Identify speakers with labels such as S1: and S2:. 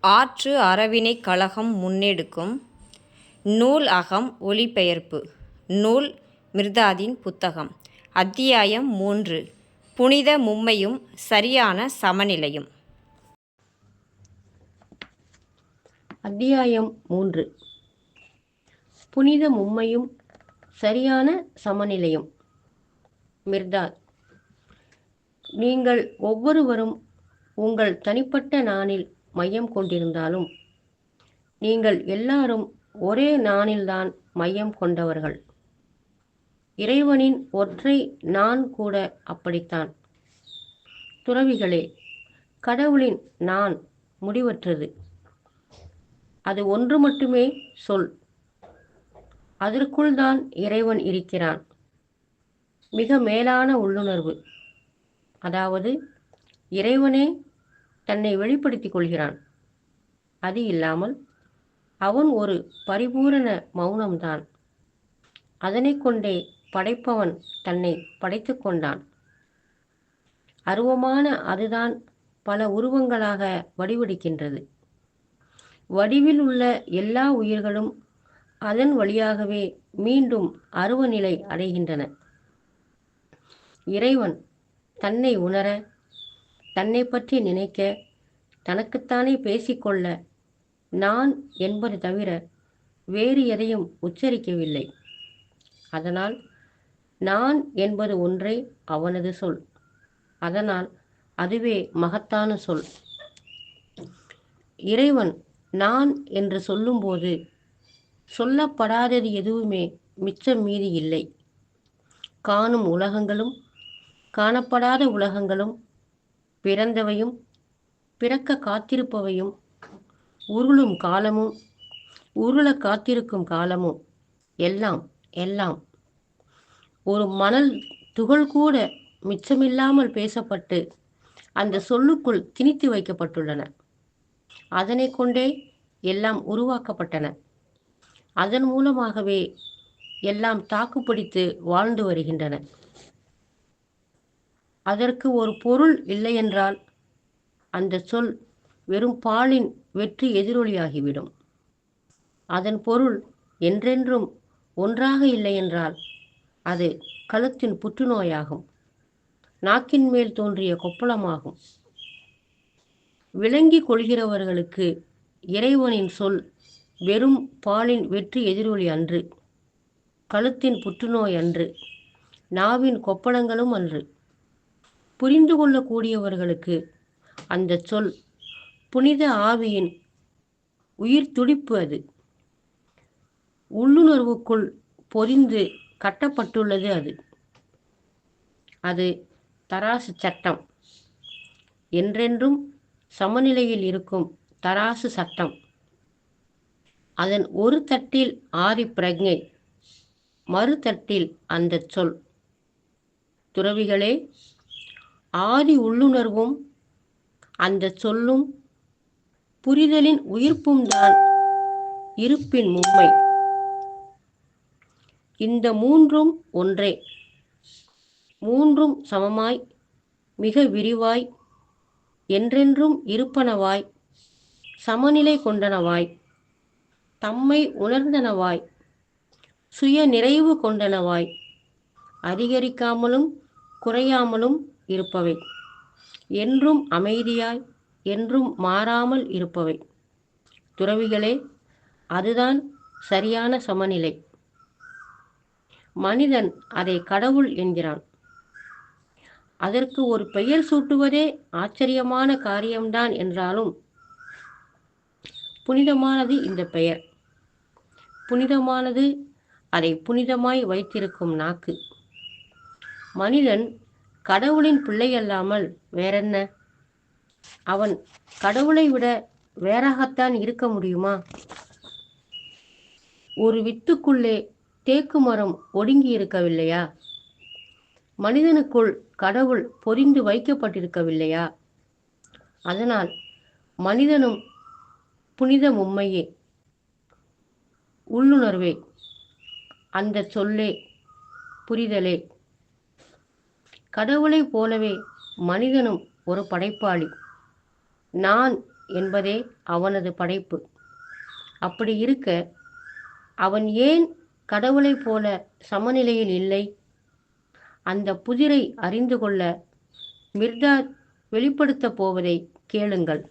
S1: ஆற்று அறவினைக் கழகம் முன்னெடுக்கும் நூல் அகம் ஒலிபெயர்ப்பு. நூல் மிர்தாதின் புத்தகம். அத்தியாயம் மூன்று. புனித மும்மையும் சரியான சமநிலையும்.
S2: அத்தியாயம் மூன்று. புனித மும்மையும் சரியான சமநிலையும். மிர்தாத் நீங்கள் ஒவ்வொருவரும் உங்கள் தனிப்பட்ட நானில் மையம் கொண்டிருந்தாலும் நீங்கள் எல்லாரும் ஒரே நானில்தான் மையம் கொண்டவர்கள். இறைவனின் ஒற்றை நான் கூட அப்படித்தான். துறவிகளே கடவுளின் நான் முடிவற்றது. அது ஒன்று மட்டுமே சொல். அதற்குள் தான் இறைவன் இருக்கிறான். மிக மேலான உள்ளுணர்வு. அதாவது இறைவனே தன்னை வெளிப்படுத்திக் கொள்கிறான். அது இல்லாமல் அவன் ஒரு பரிபூரண மௌனம்தான். அதனை கொண்டே படைப்பவன் தன்னை படைத்து கொண்டான். அருவமான அதுதான் பல உருவங்களாக வடிவெடுக்கின்றது. வடிவில் உள்ள எல்லா உயிர்களும் அதன் வழியாகவே மீண்டும் அருவநிலை அடைகின்றன. இறைவன் தன்னை உணர தன்னை பற்றி நினைக்க தனக்குத்தானே பேசிக்கொள்ள நான் என்பது தவிர வேறு எதையும் உச்சரிக்கவில்லை. அதனால் நான் என்பது ஒன்றே அவனது சொல். அதனால் அதுவே மகத்தான சொல். இறைவன் நான் என்று சொல்லும்போது சொல்லப்படாதது எதுவுமே மிச்சம் மீதி இல்லை. காணும் உலகங்களும் காணப்படாத உலகங்களும் பிறந்தவையும் பிறக்க காத்திருப்பவையும் உருளும் காலமும் உருள காத்திருக்கும் காலமும் எல்லாம் எல்லாம். ஒரு மணல் துகள் கூட மிச்சமில்லாமல் பேசப்பட்டு அந்த சொல்லுக்குள் திணித்து வைக்கப்பட்டுள்ளன. அதனை கொண்டே எல்லாம் உருவாக்கப்பட்டன. அதன் மூலமாகவே எல்லாம் தாக்குப்பிடித்து வாழ்ந்து வருகின்றன. அதற்கு ஒரு பொருள் இல்லையென்றால் அந்த சொல் வெறும் பாலின் வெற்றி எதிரொலியாகிவிடும். அதன் பொருள் என்றென்றும் ஒன்றாக இல்லையென்றால் அது கழுத்தின் புற்றுநோயாகும். நாக்கின் மேல் தோன்றிய கொப்பளமாகும். விளங்கி கொள்கிறவர்களுக்கு இறைவனின் சொல் வெறும் பாலின் வெற்றி எதிரொலி அன்று கழுத்தின் புற்றுநோய் அன்று நாவின் கொப்பளங்களும் அன்று. புரிந்து கொள்ளக்கூடியவர்களுக்கு அந்த சொல் புனித ஆவியின் உயிர் துடிப்பு அது. உள்ளுணர்வுக்குள் பொதிந்து கட்டப்பட்டுள்ளது அது. அது தராசு சட்டம். என்றென்றும் சமநிலையில் இருக்கும் தராசு சட்டம். அதன் ஒரு தட்டில் ஆதி பிரஜை மறுதட்டில் அந்த சொல். துறவிகளே ஆதி உள்ளுணர்வும் அந்த சொல்லும் புரிதலின் உயிர்ப்பும் தான் இருப்பின் உண்மை. இந்த மூன்றும் ஒன்றே. மூன்றும் சமமாய் மிக விரிவாய் என்றென்றும் இருப்பனவாய் சமநிலை கொண்டனவாய் தம்மை உணர்ந்தனவாய் சுய நிறைவு கொண்டனவாய் அதிகரிக்காமலும் குறையாமலும் இருப்பவை. என்றும் அமைதியாய் என்றும் மாறாமல் இருப்பவை. துறவிகளே அதுதான் சரியான சமநிலை. மனிதன் அதை கடவுள் என்கிறான். அதற்கு ஒரு பெயர் சூட்டுவதே ஆச்சரியமான காரியம்தான் என்றாலும் புனிதமானது இந்த பெயர். புனிதமானது அதை புனிதமாய் வைத்திருக்கும் நாக்கு. மனிதன் கடவுளின் பிள்ளை அல்லாமல் வேறென்ன? அவன் கடவுளை விட வேறாகத்தான் இருக்க முடியுமா? ஒரு வித்துக்குள்ளே தேக்கு மரம் ஒடுங்கி இருக்கவில்லையா மனிதனுக்குள் கடவுள் பொறிந்து வைக்கப்பட்டிருக்கவில்லையா? அதனால் மனிதனும் புனித உண்மையே உள்ளுணர்வே அந்த சொல்லே புரிதலே. கடவுளைப் போலவே மனிதனும் ஒரு படைப்பாளி. நான் என்பதே அவனது படைப்பு. அப்படி இருக்க அவன் ஏன் கடவுளைப் போல சமநிலையில் இல்லை? அந்த புதிரை அறிந்து கொள்ள மிர்தாத் வெளிப்படுத்தப் போவதை கேளுங்கள்.